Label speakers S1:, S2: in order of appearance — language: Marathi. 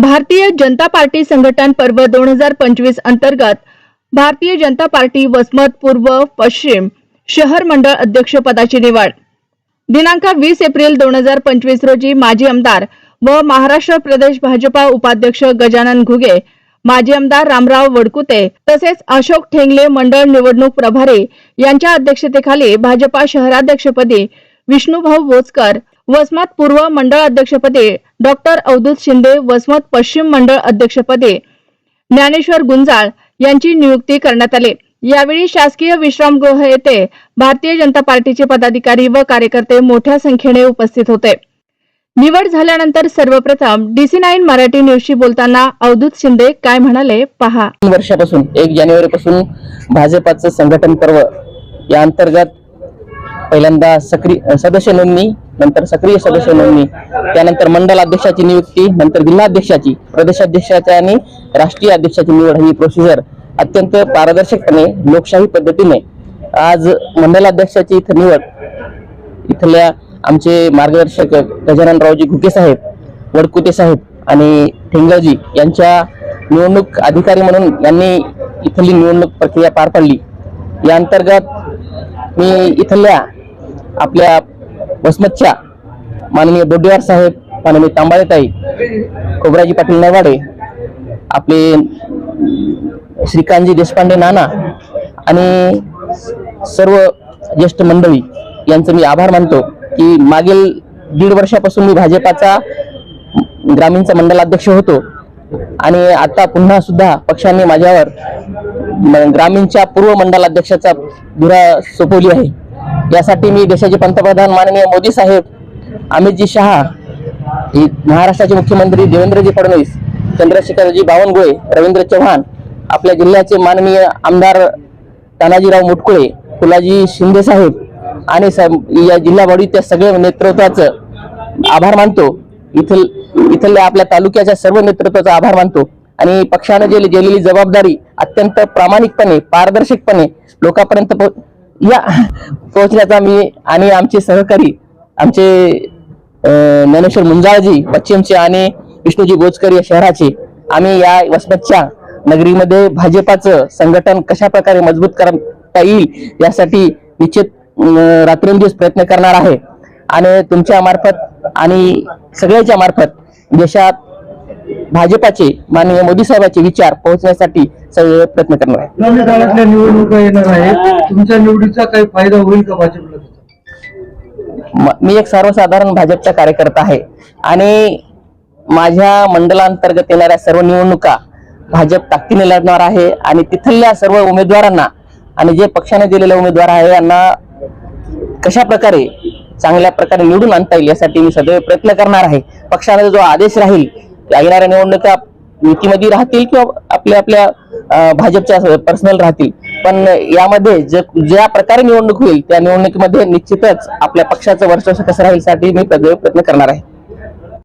S1: भारतीय जनता पार्टी संघटन पर्व दोन हजार पंचवीस अंतर्गत भारतीय जनता पार्टी वसमत पूर्व पश्चिम शहर मंडळ अध्यक्ष पदाची निवड. दिनांक वीस एप्रिल दोन हजार पंचवीस रोजी माजी आमदार व महाराष्ट्र प्रदेश भाजपा उपाध्यक्ष गजानन घुगे माजी आमदार रामराव वडकुते तसेच अशोक ठेंगले मंडळ निवडणूक प्रभारी यांच्या अध्यक्षतेखाली भाजपा शहराध्यक्षपदी विष्णुभाऊ बोचकर वसमत पूर्व मंडळ अध्यक्षपदी डॉक्टर अवधूत शिंदे वसमत पश्चिम मंडळ अध्यक्षपदी ज्ञानेश्वर गुंजाळ यांची नियुक्ती करण्यात आली. यावेळी शासकीय विश्रामगृह येथे भारतीय जनता पार्टीचे पदाधिकारी व कार्यकर्ते मोठ्या संख्येने उपस्थित होते. निवड झाल्यानंतर सर्वप्रथम डीसी नाईन मराठी न्यूजशी बोलताना अवधूत शिंदे काय म्हणाले पहा.
S2: वर्षापासून एक जानेवारी पासून भाजपाचं संघटन पर्व या अंतर्गत पहिल्यांदा सक्रिय सदस्य नोंदणी नंतर सक्रिय सदस्य नोंदणी त्यानंतर मंडल अध्यक्षाची नियुक्ती नंतर जिल्हाध्यक्षाची प्रदेशाध्यक्षाची आणि राष्ट्रीय अध्यक्षाची निवड ही प्रोसिजर अत्यंत पारदर्शकपणे लोकशाही पद्धतीने. आज मंडलाध्यक्षाची इथं निवड इथल्या आमचे मार्गदर्शक गजाननरावजी घुके साहेब वडकुते साहेब आणि ठेंगळजी यांच्या निवडणूक अधिकारी म्हणून यांनी इथली निवडणूक प्रक्रिया पार पाडली. या अंतर्गत मी इथल्या आपल्या वसमतच्या माननीय बोड्डेवार साहेब माननीय तांबाळेताई खोबराजी पाटील नवाडे आपले श्रीकांतजी देशपांडे नाना आणि सर्व ज्येष्ठ मंडळी यांचं मी आभार मानतो की मागील दीड वर्षापासून मी भाजपाचा ग्रामीणचा मंडलाध्यक्ष होतो आणि आता पुन्हा सुद्धा पक्षाने माझ्यावर ग्रामीणच्या पूर्व मंडलाध्यक्षाचा धुरा सोपवली आहे. यासाठी मी देशाचे पंतप्रधान माननीय मोदी साहेब अमितजी शहा हे महाराष्ट्राचे मुख्यमंत्री देवेंद्रजी फडणवीस चंद्रशेखरजी बावनकुळे रवींद्र चव्हाण आपल्या जिल्ह्याचे माननीय आमदार तानाजीराव मुटकुळे फुलाजी शिंदे साहेब आणि स- या जिल्हा बॉडीच्या सगळ्या नेतृत्वाचं आभार मानतो. इथल इथल्या आपल्या तालुक्याच्या सर्व नेतृत्वाचा आभार मानतो. आणि पक्षाने जे दिलेली जबाबदारी अत्यंत प्रामाणिकपणे पारदर्शकपणे लोकांपर्यंत या पोहोचण्याचा मी आणि आमचे सहकारी आमचे ज्ञानेश्वर मुंजाळजी पश्चिमचे आणि विष्णूजी गोचकर या शहराचे आम्ही या वसमतच्या नगरीमध्ये भाजपाचं संघटन कशा प्रकारे मजबूत करता येईल यासाठी निश्चित रात्रंदिवस प्रयत्न करणार आहे. आणि तुमच्या मार्फत आणि सगळ्याच्या मार्फत देशात भाजपाचे माननीय मोदी साहेबांचे विचार पोहोचण्यासाठी सगळे प्रयत्न करणार आहे.
S3: आगामी काळातल्या निवडणुका येणार आहेत. तुमच्या निवडीचा काही फायदा होईल का भाजपला?
S2: म- एक सर्वसाधारण भाजपचा कार्यकर्ता आहे. आणि माझ्या मंडलांतर्गत येणाऱ्या सर्व निवडणुका भाजप ताकदीने लढणार आहे. आणि तिथल्या सर्व उमेदवारांना आणि जे पक्षाने दिलेले उमेदवार आहे यांना कशा प्रकारे चांगल्या प्रकारे निवडून आणता येईल यासाठी मी सदैव प्रयत्न करणार आहे. पक्षाने जो आदेश राहील येणाऱ्या निवडणुका युतीमध्ये राहतील किंवा आपल्या आपल्या भाजपच्या पर्सनल राहतील. पण यामध्ये ज्या प्रकारे निवडणूक होईल त्या निवडणुकीमध्ये निश्चितच आपल्या पक्षाचं वर्चस्व कसं राहील साठी मी प्रयत्न करणार आहे.